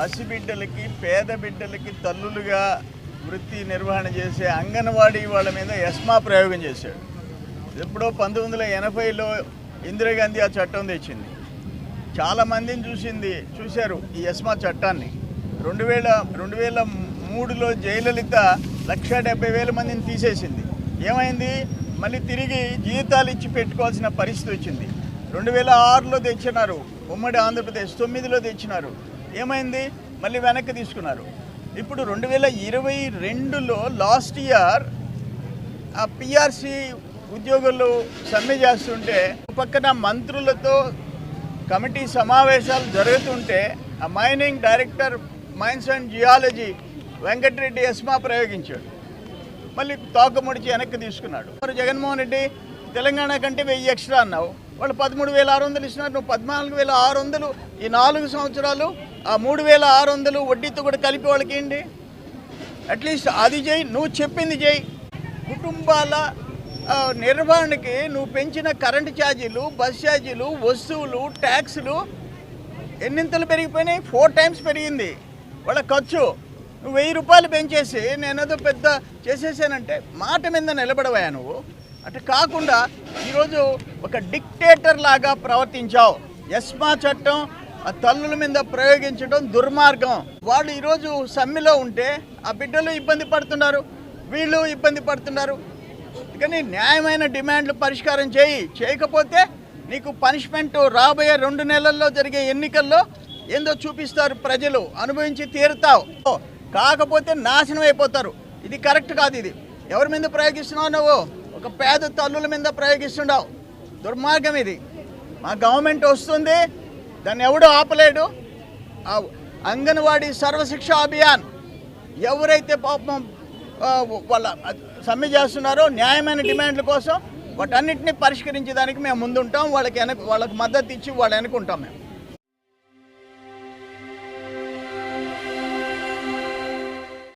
పసిబిడ్డలకి పేద బిడ్డలకి తల్లులుగా వృత్తి నిర్వహణ చేసే అంగన్వాడీ వాళ్ళ మీద ఎస్మా ప్రయోగం చేశాడు. ఎప్పుడో పంతొమ్మిది వందల ఎనభైలో ఇందిరాగాంధీ ఆ చట్టం తెచ్చింది. చాలా మందిని చూసింది చూశారు ఈ ఎస్మా చట్టాన్ని. రెండు వేల రెండు వేల మూడులో జయలలిత లక్ష డెబ్బై వేల మందిని తీసేసింది. ఏమైంది? మళ్ళీ తిరిగి జీతాలు ఇచ్చి పెట్టుకోవాల్సిన పరిస్థితి వచ్చింది. రెండు వేల ఆరులో తెచ్చినారు ఉమ్మడి ఆంధ్రప్రదేశ్ తొమ్మిదిలో తెచ్చినారు. ఏమైంది? మళ్ళీ వెనక్కి తీసుకున్నారు. ఇప్పుడు రెండు వేల ఇరవై రెండులో లాస్ట్ ఇయర్ ఆ పిఆర్సి ఉద్యోగులు సమ్మె చేస్తుంటే పక్కన మంత్రులతో కమిటీ సమావేశాలు జరుగుతుంటే ఆ mining director mines and geology Venkatareddy ESMA ప్రయోగించాడు. మళ్ళీ తోక ముడిచి వెనక్కి తీసుకున్నాడు. మరి జగన్మోహన్ రెడ్డి తెలంగాణ కంటే వెయ్యి ఎక్స్ట్రా అన్నావు. వాళ్ళు పదమూడు వేల ఆరు వందలు ఇస్తున్నారు. నువ్వు పద్నాలుగు వేల ఆరు వందలు ఈ నాలుగు సంవత్సరాలు ఆ మూడు వేల ఆరు వందలు వడ్డీతో కూడా కలిపి వాళ్ళకి ఏంటి? అట్లీస్ట్ అది చేయి నువ్వు చెప్పింది చేయి. కుటుంబాల నిర్వహణకి నువ్వు పెంచిన కరెంటు ఛార్జీలు బస్ ఛార్జీలు వస్తువులు ట్యాక్సులు ఎన్నింతలు పెరిగిపోయినాయి? ఫోర్ టైమ్స్ పెరిగింది. వాళ్ళ ఖర్చు. నువ్వు వెయ్యి రూపాయలు పెంచేసి నేనేదో పెద్ద చేసేసానంటే మాట మీద నిలబడవా నువ్వు. అటు కాకుండా ఈరోజు ఒక డిక్టేటర్ లాగా ప్రవర్తించావు. ఎస్మా చట్టం ఆ తల్లుల మీద ప్రయోగించడం దుర్మార్గం. వాళ్ళు ఈరోజు సమ్మెలో ఉంటే ఆ బిడ్డలు ఇబ్బంది పడుతున్నారు వీళ్ళు ఇబ్బంది పడుతున్నారు. కానీ న్యాయమైన డిమాండ్లు పరిష్కారం చేయి. చేయకపోతే నీకు పనిష్మెంట్ రాబోయే రెండు నెలల్లో జరిగే ఎన్నికల్లో ఏందో చూపిస్తారు ప్రజలు. అనుభవించి తీరుతావు. కాకపోతే నాశనం అయిపోతారు. ఇది కరెక్ట్ కాదు ఇది. ఎవరి మీద ప్రయోగిస్తున్నావు నువ్వు? ఒక పేద తల్లుల మీద ప్రయోగిస్తుండవు. దుర్మార్గం ఇది. మా గవర్నమెంట్ వస్తుంది దాన్ని ఎవడు ఆపలేడు. అంగన్వాడీ సర్వశిక్ష అభియాన్ ఎవరైతే పాపం వాళ్ళ సమ్మె చేస్తున్నారో న్యాయమైన డిమాండ్ల కోసం వాటన్నిటిని పరిష్కరించడానికి మేము ముందుంటాం. వాళ్ళకి వెనక వాళ్ళకి మద్దతు ఇచ్చి వాళ్ళు వెనుకుంటాం మేము.